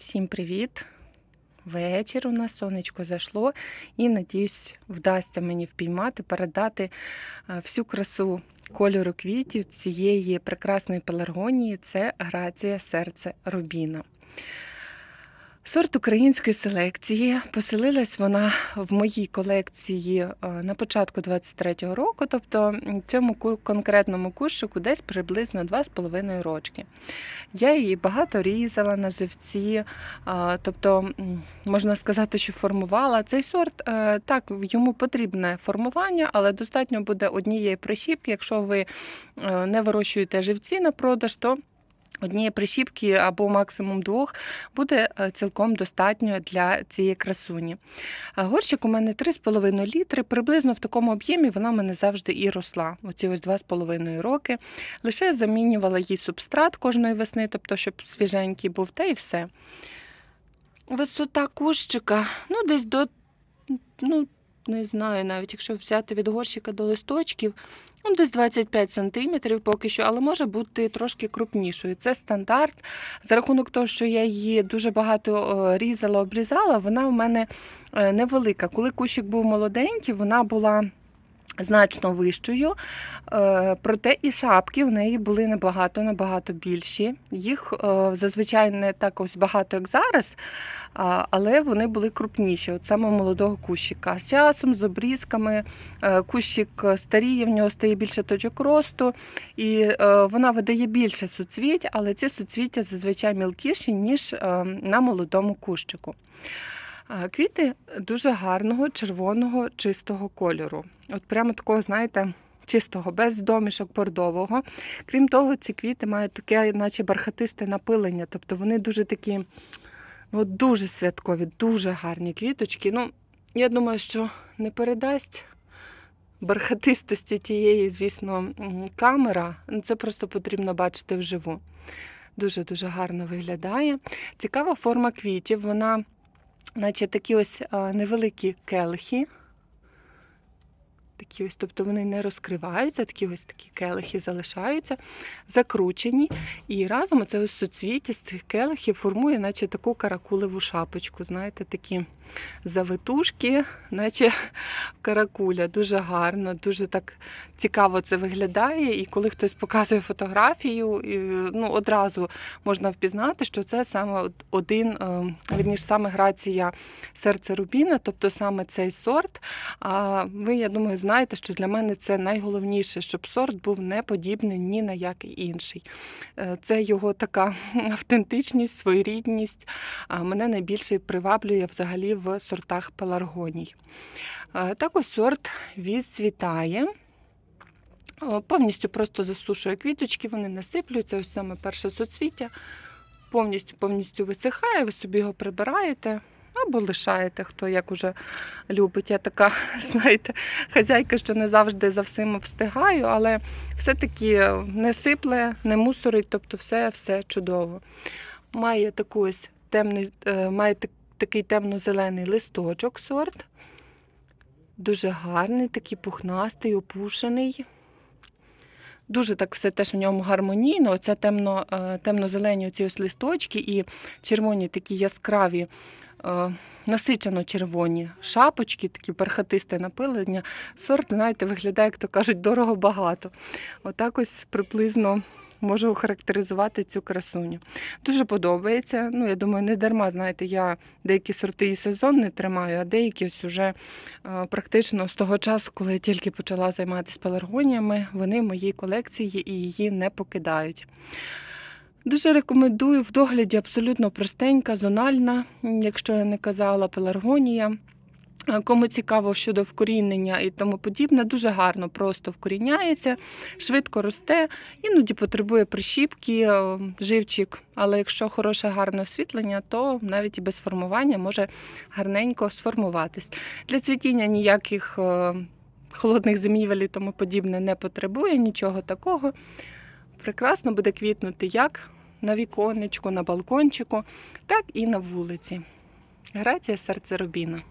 Всім привіт! Вечір у нас сонечко зайшло, і надіюсь, вдасться мені впіймати, передати е, всю красу кольору квітів цієї прекрасної пеларгонії. Це грація серце Рубіна. Сорт української селекції. Поселилась вона в моїй колекції е, на початку 23-го року, тобто цьому конкретному кущику десь приблизно 2,5 рочки. Я її багато різала на живці, тобто можна сказати, що формувала цей сорт. е, Так, йому потрібне формування, але достатньо буде однієї прищіпки. Якщо ви е, не вирощуєте живці на продаж, то Однієї прищіпки або максимум двох буде е, цілком достатньо для цієї красуні. Горщик у мене 3,5 літри. Приблизно в такому об'ємі вона мене завжди і росла. Оці ось 2,5 роки. Лише замінювала їй субстрат кожної весни, тобто, щоб свіженький був, та і все. Висота кущика, ну, десь до, ну, не знаю, навіть якщо взяти від горщика до листочків, ну, десь 25 см поки що, але може бути трошки крупнішою. Це стандарт. За рахунок того, що я її дуже багато різала, обрізала, вона у мене е, невелика. Коли кущик був молоденький, вона була. Значно вищою, Е, проте і шапки в неї були набагато набагато більші. Їх е, зазвичай не так ось багато, як зараз, але вони були крупніші, от саме молодого кущика. З часом, з обрізками, е, кущик старіє, в нього стає більше точок росту, і вона видає більше суцвіть, але ці суцвіття зазвичай мілкіші, ніж на молодому кущику. Квіти дуже гарного червоного чистого кольору. От прямо такого, знаєте, чистого, без домішок бордового. Крім того, ці квіти мають таке, наче бархатисте напилення. Тобто вони дуже такі, ну, дуже святкові, дуже гарні квіточки. Ну, я думаю, що не передасть бархатистості тієї, звісно, камера. Ну, Це просто потрібно бачити вживу. Дуже-дуже гарно виглядає. Цікава форма квітів. Вона наче такі ось невеликі келихи. Такі ось, тобто вони не розкриваються, такі ось такі келихи залишаються, закручені. І разом оце ось суцвіття з цих келихів формує, наче таку каракулеву шапочку. Знаєте, такі завитушки, наче каракуля. Дуже гарно, дуже так цікаво це виглядає. І коли хтось показує фотографію, ну, одразу можна впізнати, що це саме один, е, саме грація серця Рубіна, тобто саме цей сорт. А ви, я думаю, знаєте, що для мене це найголовніше, щоб сорт був не подібний ні на який інший. Е, Це його така автентичність, своєрідність. А мене найбільше приваблює взагалі в сортах пеларгоній. Е, Так ось сорт відцвітає. Повністю просто засушує квіточки, вони не сиплються. Ось саме перше соцвіття. Повністю повністю висихає, ви собі його прибираєте або лишаєте, хто як уже любить. Я така, знаєте, хазяйка, що не завжди за всім встигаю, але все-таки не сипле, не мусорить, тобто все, все чудово. Має таку ось темний, е, має такий темно-зелений листочок сорт. Дуже гарний, такий пухнастий, опушений. Дуже так все теж в ньому гармонійно. Оце темно, темно-зелені оці ось листочки і червоні такі яскраві, насичено червоні шапочки, такі бархатисте напилення. Сорт, знаєте, виглядає, як то кажуть, дорого-багато. Отак ось приблизно можу охарактеризувати цю красуню. Дуже подобається. Ну, я думаю, не дарма, знаєте, я деякі сорти і сезон не тримаю, а деякі ось уже е, практично з того часу, коли я тільки почала займатися пеларгоніями, вони в моїй колекції і її не покидають. Дуже рекомендую в догляді абсолютно простенька, зональна, якщо я не казала, пеларгонія. Кому цікаво щодо вкорінення і тому подібне, дуже гарно просто вкоріняється, швидко росте, іноді потребує прищіпки, е, живчик. Але якщо хороше гарне освітлення, то навіть і без формування може гарненько сформуватись. Для цвітіння ніяких е, холодних зимівель і тому подібне не потребує, нічого такого. Прекрасно буде квітнути як на віконечку, на балкончику, так і на вулиці. Грація серце Рубіна.